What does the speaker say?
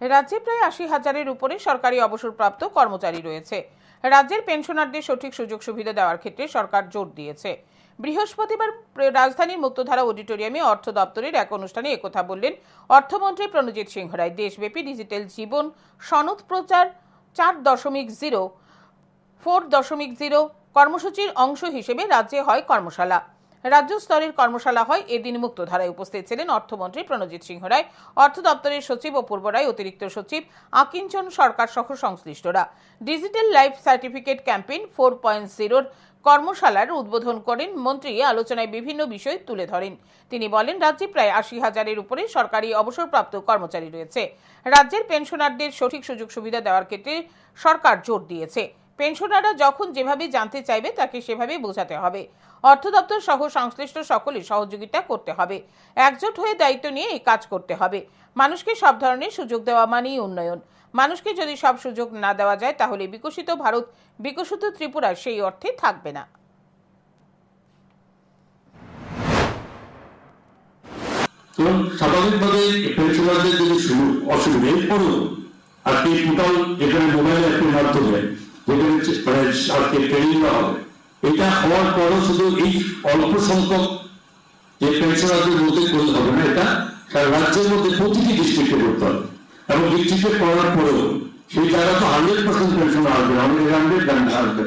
রাজ্যে প্রায় আশি হাজারের উপরে সরকারি অবসরপ্রাপ্ত কর্মচারী রয়েছে। রাজ্যের পেনশনারদের সঠিক সুযোগ সুবিধা দেওয়ার ক্ষেত্রে সরকার জোর দিয়েছে। বৃহস্পতিবার রাজধানীর মুক্তধারা অডিটোরিয়ামে অর্থ দপ্তরের এক অনুষ্ঠানে একথা বললেন অর্থমন্ত্রী প্রণজিৎ সিংহ রায়। দেশব্যাপী ডিজিটাল জীবন সনদ প্রচার চার দশমিক জিরো, ফোর দশমিক জিরো কর্মসূচির অংশ হিসেবে রাজ্যে হয় কর্মশালা। রাজ্য স্তরের কর্মশালা হয় এদিন মুক্তধারায় উপস্থিত ছিলেন অর্থমন্ত্রী প্রণজিৎ সিংহ রায়, অর্থ দপ্তরের সচিব অপূর্ব রায় অতিরিক্ত সচিব আকিঞ্চন সরকার সহ সংশ্লিষ্টরা। Digital life certificate campaign four point জিরোর কর্মশালার উদ্বোধন করেন মন্ত্রী আলোচনায় বিভিন্ন বিষয় তুলে ধরেন। তিনি বলেন, রাজ্যে প্রায় আশি হাজারের উপরে সরকারি অবসরপ্রাপ্ত কর্মচারী রয়েছে। রাজ্যের পেনশনারদের সঠিক সুযোগ সুবিধা দেওয়ার ক্ষেত্রে সরকার জোর দিয়েছে। পেনশনাররা যখন যেভাবে জানতে চাইবে, তাকে সেভাবে বোঝাতে হবে। অর্থ দপ্তর সহ সংশ্লিষ্ট সকলে সহযোগিতা করতে হবে। একজোট হয়ে দায়িত্ব নিয়ে এই কাজ করতে হবে। মানুষকে সব ধরনের সুযোগ দেওয়া মানেই উন্নয়ন। মানুষকে যদি সব সুযোগ না দেওয়া যায়, তাহলে বিকশিত ভারত, বিকশিত ত্রিপুরা সেই অর্থে থাকবে না। স্বাভাবিকভাবে পেনশনারদের যদি অসুবিধা এরপরেও আজকে টোটাল যেখানে মোবাইল অ্যাপের আজকে ট্রেনিং হবে এটা হওয়ার পরও শুধু এই অল্প সংখ্যক যে পেনশনারদের মধ্যে করতে হবে না এটা। সারা রাজ্যের মধ্যে প্রতিটি ডিস্ট্রিক্টে করতে হবে। এবং ডিস্ট্রিক্টে করার পরেও সেই জায়গা তো হান্ড্রেড পার্সেন্ট পেনশন আসবে আমাদের হান্ড্রেড আসবে